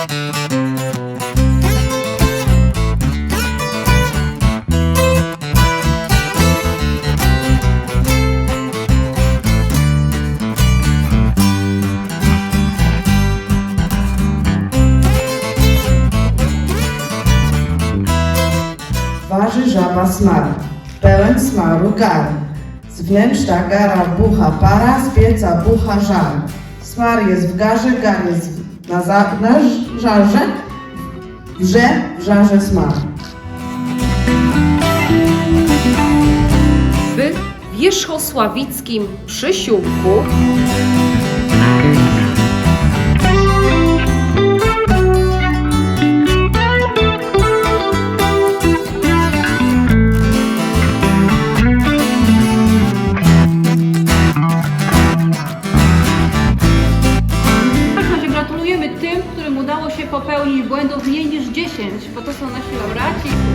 Waży żaba smar, pełen smaru gar. Z wnętrza gara bucha para, z pieca bucha żar. Smar jest w garze, gar jest na, za, na żarze, wrze w żarze smar. W wierzchosławickim przysiłku udało się popełnić błędów mniej niż 10, bo to są nasi laureaci.